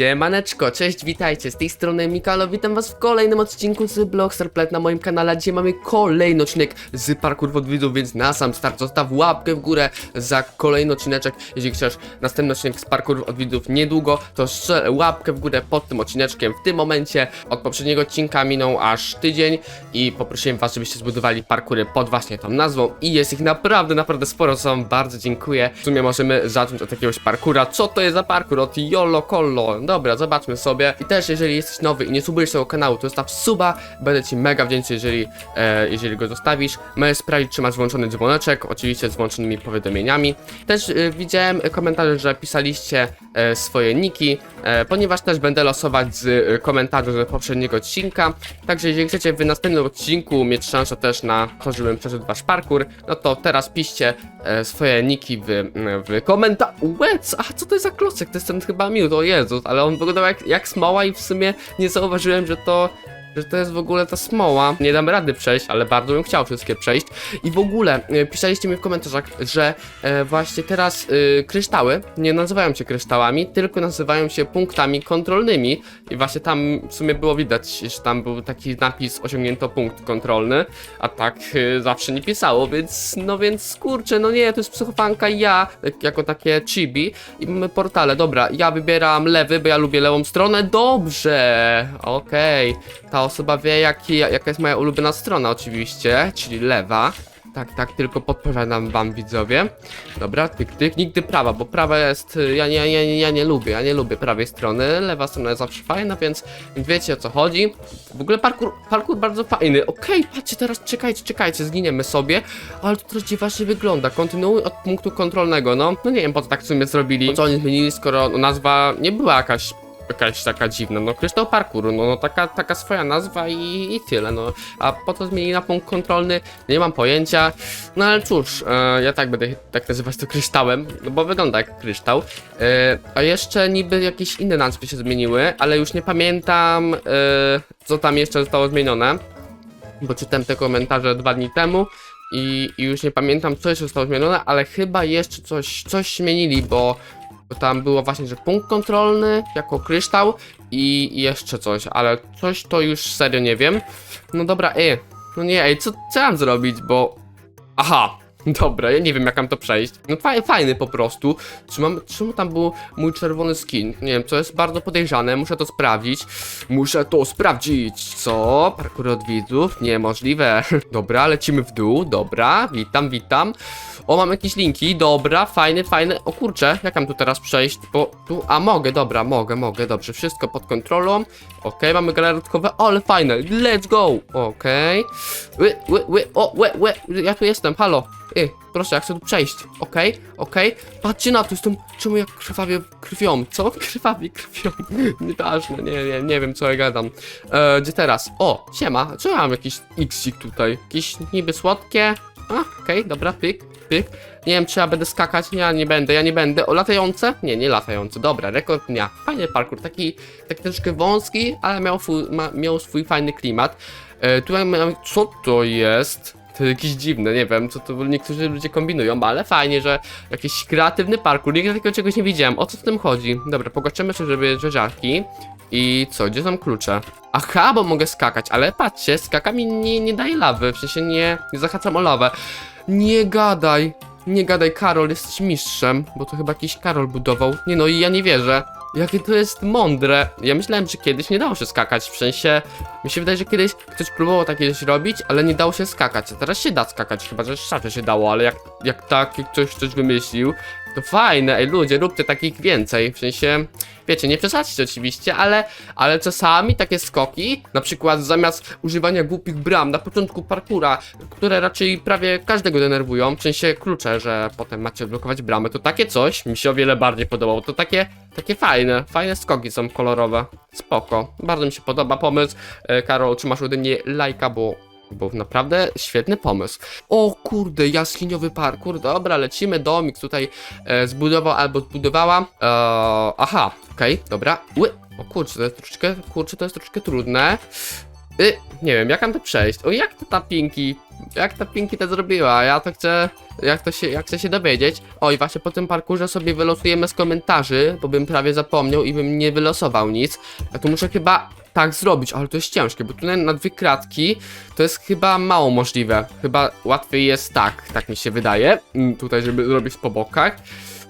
Siemaneczko, cześć, witajcie, z tej strony Mikalo, witam was w kolejnym odcinku z Blockstar na moim kanale, gdzie mamy kolejny odcinek z parkour od widzów, więc na sam start zostaw łapkę w górę za kolejny odcineczek, jeżeli chcesz następny odcinek z parkour od widzów niedługo, to strzel łapkę w górę pod tym odcineczkiem. W tym momencie, od poprzedniego odcinka minął aż tydzień i poprosiłem was, żebyście zbudowali parkury pod właśnie tą nazwą i jest ich naprawdę, naprawdę sporo, co wam bardzo dziękuję, w sumie możemy zacząć od jakiegoś parkura, co to jest za parkur, od Yolo Kollo, dobra, zobaczmy sobie. I też jeżeli jesteś nowy i nie subujesz tego kanału, to zostaw suba, będę ci mega wdzięczny, jeżeli, e, jeżeli go zostawisz, możesz sprawdzić, czy masz włączony dzwoneczek, oczywiście z włączonymi powiadomieniami, też e, widziałem komentarze, że pisaliście e, swoje niki, e, ponieważ też będę losować z e, komentarzy z poprzedniego odcinka, także jeżeli chcecie w następnym odcinku mieć szansę też na to, żebym przeszedł wasz parkour, no to teraz piszcie e, swoje niki w, w komentarzu. Łec, a co to jest za klocek? To jest ten chyba miód, o Jezus, ale on wyglądał jak, jak smoła i w sumie nie zauważyłem, że to że to jest w ogóle ta smoła. Nie dam rady przejść, ale bardzo bym chciał wszystkie przejść. I w ogóle e, pisaliście mi w komentarzach, że e, właśnie teraz e, kryształy nie nazywają się kryształami, tylko nazywają się punktami kontrolnymi. I właśnie tam w sumie było widać, że tam był taki napis osiągnięto punkt kontrolny, a tak e, zawsze nie pisało, więc no więc kurczę, no nie, to jest psychofanka i ja, tak, jako takie chibi i mamy portale. Dobra, ja wybieram lewy, bo ja lubię lewą stronę. Dobrze, okej. Ta osoba wie, jaki, jaka jest moja ulubiona strona, oczywiście, czyli lewa. Tak, tak, tylko podpowiadam wam widzowie. Dobra, tyk, tyk. Nigdy prawa, bo prawa jest. y, Ja nie, ja, nie- ja nie lubię, ja nie lubię prawej strony. Lewa strona jest zawsze fajna, więc wiecie o co chodzi. W ogóle parkour, parkour bardzo fajny. Okej, patrzcie, teraz czekajcie, czekajcie, zginiemy sobie. Ale to teraz dziwacznie wygląda. Kontynuuj od punktu kontrolnego, no. No nie wiem po co tak w sumie zrobili. Co oni zmienili, skoro nazwa nie była jakaś jakaś taka dziwna, no kryształ parkour, no, no taka, taka swoja nazwa i, i tyle, no. A po co zmienili na punkt kontrolny, nie mam pojęcia, no ale cóż, e, ja tak będę tak nazywać to kryształem, no bo wygląda jak kryształ. E, a jeszcze niby jakieś inne nazwy się zmieniły, ale już nie pamiętam, e, co tam jeszcze zostało zmienione, bo czytałem te komentarze dwa dni temu. I, I już nie pamiętam, co jeszcze zostało zmienione, ale chyba jeszcze coś, coś zmienili, bo bo tam było właśnie, że punkt kontrolny jako kryształ i jeszcze coś, ale coś to już serio nie wiem. No dobra, ej, no nie, ej, co, co mam zrobić, bo... Aha, dobra, ja nie wiem jak mam to przejść. No faj, fajny po prostu. Czy czemu tam był mój czerwony skin? Nie wiem, co jest bardzo podejrzane, muszę to sprawdzić. Muszę to sprawdzić, co? Parkour od widzów? Niemożliwe. Dobra, lecimy w dół, dobra, witam, witam. O, mam jakieś linki, dobra, fajny, fajny. O kurczę, jak mam tu teraz przejść? Bo tu, a mogę, dobra, mogę, mogę, dobrze, wszystko pod kontrolą. Okej, mamy galaretkowe, ale fajne, let's go. Okej. Ły, ły, ły, o, łe, łe, ja tu jestem, halo. Ej, proszę, jak chcę tu przejść. Okej, okej. Patrzcie na to, jestem, czemu jak krwawie krwią? Co? Krwawie krwią. Nieważne, nie, nie, nie wiem co ja gadam. E, gdzie teraz? O, siema, co ja mam jakiś xik tutaj? Jakieś niby słodkie? A, okej, dobra, pyk, pyk. Nie wiem, czy ja będę skakać. Nie, nie będę, ja nie będę. O, latające? Nie, nie latające. Dobra, rekord dnia. Fajny parkour, taki, taki troszkę wąski, ale miał, ma, miał swój fajny klimat. E, tutaj co to jest? To jakieś dziwne, nie wiem, co to niektórzy ludzie kombinują, ale fajnie, że jakiś kreatywny parkour. Nigdy takiego czegoś nie widziałem. O co w tym chodzi? Dobra, pogaczymy sobie, żeby rzeżarki. I co, gdzie są klucze? Aha, bo mogę skakać, ale patrzcie, skaka mi nie, nie daje lawy, w sensie nie, nie zahaczam o lawę. Nie gadaj, nie gadaj, Karol, jesteś mistrzem, bo to chyba jakiś Karol budował. Nie no, i ja nie wierzę. Jakie to jest mądre. Ja myślałem, że kiedyś nie dało się skakać, w sensie, mi się wydaje, że kiedyś ktoś próbował takie coś robić, ale nie dało się skakać, a teraz się da skakać, chyba, że szafie się dało, ale jak, jak tak ktoś coś wymyślił, to fajne, ej ludzie, róbcie takich więcej, w sensie, wiecie, nie przesadźcie oczywiście, ale, ale czasami takie skoki, na przykład zamiast używania głupich bram na początku parkura, które raczej prawie każdego denerwują, w sensie klucze, że potem macie odblokować bramę, to takie coś mi się o wiele bardziej podobało, to takie, takie fajne, fajne skoki są kolorowe, spoko, bardzo mi się podoba pomysł, e, Karol, czy masz ode mnie lajka, bo bo naprawdę świetny pomysł. O kurde, jaskiniowy parkour. Dobra, lecimy. Domik tutaj e, zbudował albo zbudowała. E, aha, okej, dobra. Ły. O kurczę, to jest troszeczkę, kurczę, to jest troszeczkę trudne. Y, nie wiem, jak mam to przejść? O, jak to ta Pinki, jak ta Pinki to zrobiła? Ja to chcę, jak to się, jak chcę się dowiedzieć. O, i właśnie po tym parkurze sobie wylosujemy z komentarzy, bo bym prawie zapomniał i bym nie wylosował nic. Ja tu muszę chyba tak zrobić, ale to jest ciężkie, bo tutaj na dwie kratki to jest chyba mało możliwe. Chyba łatwiej jest tak, tak mi się wydaje. Mm, Tutaj, żeby zrobić po bokach.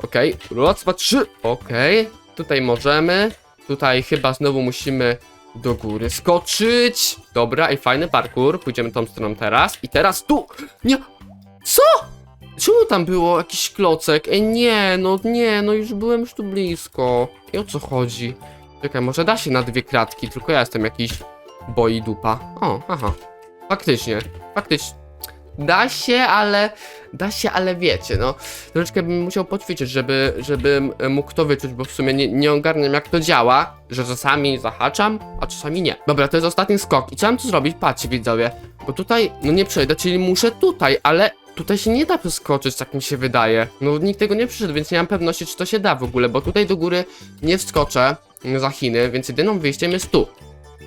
Okej, raz, dwa, trzy. Okej, tutaj możemy. Tutaj chyba znowu musimy do góry skoczyć. Dobra, i fajny parkour. Pójdziemy tą stroną teraz. I teraz tu. Nie. Co? Czemu tam było jakiś klocek? Ej, nie, no nie, no już byłem już tu blisko. I o co chodzi? Czekaj, może da się na dwie kratki, tylko ja jestem jakiś boi dupa. O, aha. Faktycznie, faktycznie. Da się, ale. Da się, ale wiecie, no. Troszeczkę bym musiał poćwiczyć, żeby, żebym mógł to wyczuć, bo w sumie nie, nie ogarniam jak to działa, że czasami zahaczam, a czasami nie. Dobra, to jest ostatni skok. I co mam tu zrobić? Patrzcie, widzowie. Bo tutaj, no nie przejdę, czyli muszę tutaj, ale tutaj się nie da przeskoczyć, tak mi się wydaje. No nikt tego nie przyszedł, więc nie mam pewności, czy to się da w ogóle, bo tutaj do góry nie wskoczę za Chiny, więc jedyną wyjściem jest tu.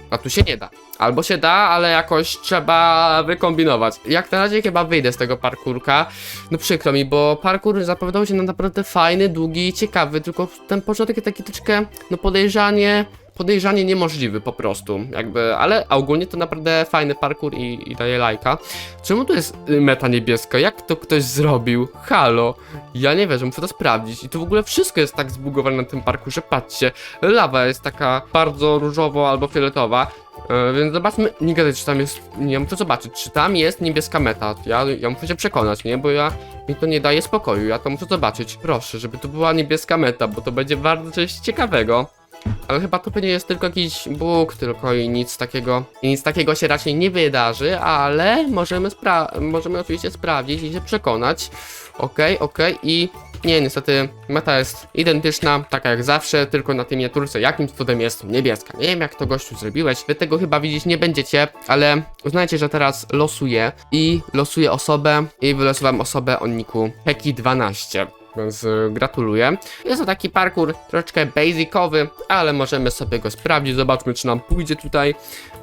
A tu się nie da. Albo się da, ale jakoś trzeba wykombinować. Jak na razie chyba wyjdę z tego parkurka. No przykro mi, bo parkur zapowiadał się na naprawdę fajny, długi i ciekawy, tylko ten początek jest taki troszeczkę, no podejrzanie, podejrzanie niemożliwy po prostu, jakby, ale ogólnie to naprawdę fajny parkur i, i daje lajka. Czemu tu jest y, meta niebieska? Jak to ktoś zrobił? Halo? Ja nie wiem, że muszę to sprawdzić. I tu w ogóle wszystko jest tak zbugowane na tym parkurze, patrzcie. Lawa jest taka bardzo różowo albo fioletowa. E, więc zobaczmy, nie gadaj, czy tam jest, nie muszę zobaczyć, czy tam jest niebieska meta. Ja, ja muszę się przekonać, nie, bo ja, mi to nie daje spokoju, ja to muszę zobaczyć. Proszę, żeby to była niebieska meta, bo to będzie bardzo coś ciekawego. Ale chyba to pewnie jest tylko jakiś bóg, tylko i nic takiego, i nic takiego się raczej nie wydarzy, ale możemy, spra- możemy oczywiście sprawdzić i się przekonać. Okej, okej i nie, niestety meta jest identyczna, taka jak zawsze, tylko na tej miniaturce jakimś cudem jest niebieska. Nie wiem jak to gościu zrobiłeś, wy tego chyba widzieć nie będziecie, ale uznajcie, że teraz losuję i losuję osobę i wylosowałem osobę o niku Peki12. Więc gratuluję. Jest to taki parkour troszeczkę basicowy, ale możemy sobie go sprawdzić. Zobaczmy, czy nam pójdzie tutaj.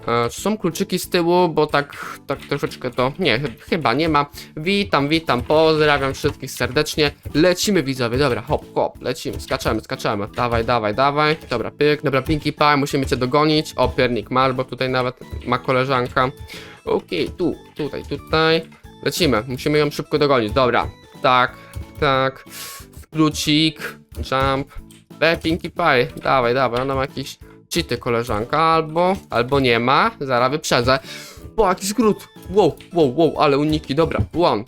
E, czy są kluczyki z tyłu, bo tak, tak troszeczkę to. Nie, ch- chyba nie ma. Witam, witam, pozdrawiam wszystkich serdecznie. Lecimy, widzowie, dobra, hop, hop, lecimy, skaczemy, skaczemy. Dawaj, dawaj, dawaj. Dobra, pyk, dobra, Pinkie Pie, musimy cię dogonić. O, piernik masz, bo tutaj nawet ma koleżanka. Okej, tu, tutaj, tutaj. Lecimy, musimy ją szybko dogonić. Dobra, tak, tak. Skrócik, jump. E, Pinkie Pie, dawaj, dawaj, ona ma jakiś cheaty koleżanka, albo, albo nie ma, zaraz wyprzedzę. Po, jaki skrót, wow, wow, wow, ale uniki, dobra, one,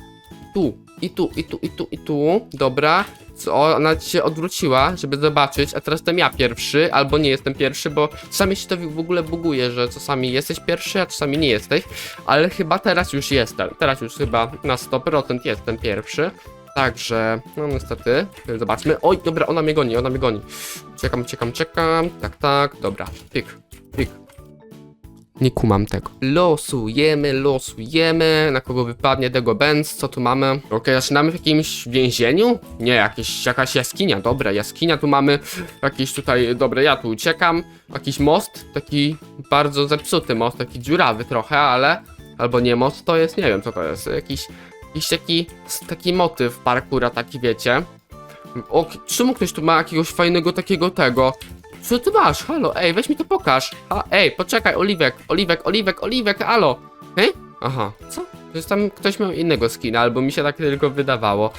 tu, i tu, i tu, i tu, i tu, dobra. Co, ona się odwróciła, żeby zobaczyć, a teraz jestem ja pierwszy, albo nie jestem pierwszy, bo czasami się to w ogóle buguje, że czasami jesteś pierwszy, a czasami nie jesteś, ale chyba teraz już jestem, teraz już chyba na 100% jestem pierwszy. Także, no niestety, zobaczmy. Oj, dobra, ona mnie goni, ona mnie goni. Czekam, czekam, czekam. Tak, tak, dobra. Pik, pik. Nie kumam tego. Losujemy, losujemy. Na kogo wypadnie tego Benz? Co tu mamy? Okej, zaczynamy w jakimś więzieniu? Nie, jakieś, jakaś jaskinia. Dobra, jaskinia tu mamy. Jakiś tutaj, dobra, ja tu uciekam. Jakiś most, taki bardzo zepsuty most, taki dziurawy trochę, ale... Albo nie most, to jest, nie wiem co to jest. Jakiś jakiś taki, taki motyw parkura, taki wiecie. O, czemu ktoś tu ma jakiegoś fajnego takiego tego? Co ty masz? Halo, ej, weź mi to pokaż. Ha, ej, poczekaj, Oliwek, Oliwek, Oliwek, Oliwek, halo. Hej? Aha, co? Jest tam ktoś miał innego skina, albo mi się tak tylko wydawało.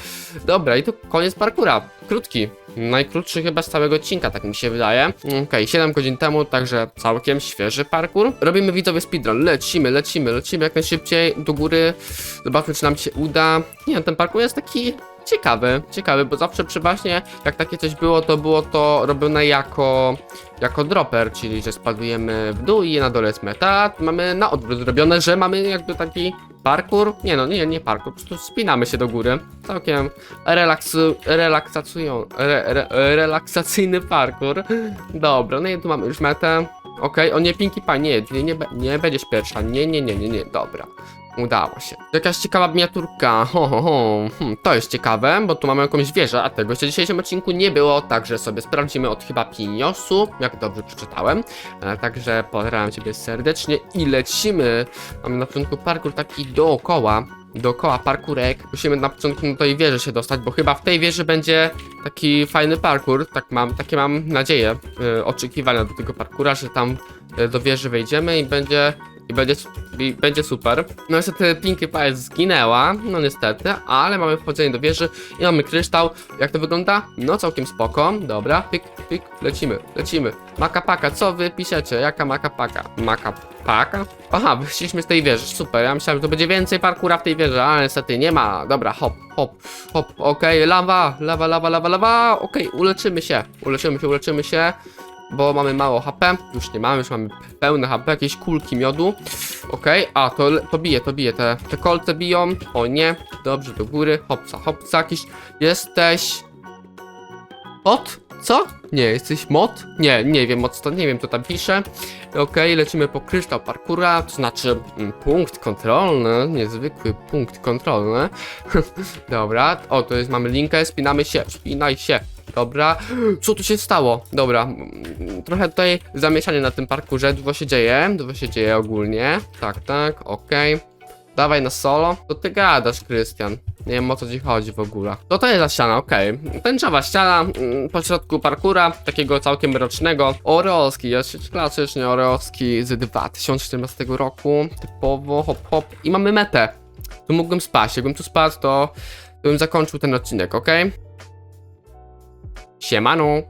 Dobra, i to koniec parkura. Krótki. Najkrótszy chyba z całego odcinka, tak mi się wydaje. Okej, 7 godzin temu, także całkiem świeży parkour. Robimy widzowie speedrun. Lecimy, lecimy, lecimy jak najszybciej do góry. Zobaczmy, czy nam się uda. Nie, ten parkour jest taki ciekawy, ciekawy, bo zawsze przeważnie jak takie coś było, to było to robione jako, jako dropper, czyli że spadujemy w dół i na dole jest meta. Mamy na odwrót zrobione, że mamy jakby taki parkour. Nie no, nie, nie parkour, po prostu spinamy się do góry. Całkiem relaksu, relaksacują, re, re, relaksacyjny parkour. Dobra, no i tu mamy już metę. Okej, o nie, Pinkie Pie, nie, nie, nie, nie będziesz pierwsza, nie, nie, nie, nie, nie, dobra. Udało się. Jakaś ciekawa miniaturka. Ho, ho, ho. Hm, to jest ciekawe, bo tu mamy jakąś wieżę, a tego jeszcze w dzisiejszym odcinku nie było, także sobie sprawdzimy od chyba Piniosu, jak dobrze przeczytałem. E, także pozdrawiam Ciebie serdecznie i lecimy. Mamy na początku parkour taki dookoła. Dookoła parkurek. Musimy na początku do tej wieży się dostać, bo chyba w tej wieży będzie taki fajny parkour. Tak mam, takie mam nadzieję, e, oczekiwania do tego parkura, że tam e, do wieży wejdziemy i będzie i będzie, i będzie super. No niestety Pinkie Pie zginęła, no niestety, ale mamy wchodzenie do wieży i mamy kryształ. Jak to wygląda? No całkiem spoko. Dobra, pik, pik, lecimy, lecimy. Makapaka, co wy piszecie? Jaka makapaka? Makapaka? Aha, wyszliśmy z tej wieży, super. Ja myślałem, że to będzie więcej parkura w tej wieży, ale niestety nie ma. Dobra, hop, hop, hop, okej, lawa, lawa, lawa, lawa, lawa, okej, uleczymy się, uleczymy się, uleczymy się bo mamy mało HP, już nie mamy, już mamy pełne HP, jakieś kulki miodu. Okej, a to, to bije, to bije, te, te kolce biją. O nie, dobrze, do góry, hopca, hopca, jakiś jesteś... Mod? Co? Nie, jesteś mod? Nie, nie wiem, mod to nie wiem, co tam pisze. Okej, lecimy po kryształ parkura, to znaczy mm, punkt kontrolny, niezwykły punkt kontrolny. Dobra, o, to jest, mamy linkę, spinamy się, spinaj się. Dobra, co tu się stało? Dobra, trochę tutaj zamieszanie na tym parkurze, dużo się dzieje, dużo się dzieje ogólnie. Tak, tak, okej. Dawaj na solo. To ty gadasz, Krystian. Nie wiem o co ci chodzi w ogóle. To to jest ściana, okej. Tęczowa ściana, mm, po środku parkura, takiego całkiem mrocznego. Oreolski, jest klasycznie Oreolski z 2014 roku. Typowo, hop hop. I mamy metę. Tu mógłbym spać. Jakbym tu spadł, to bym zakończył ten odcinek, okej? Siemano.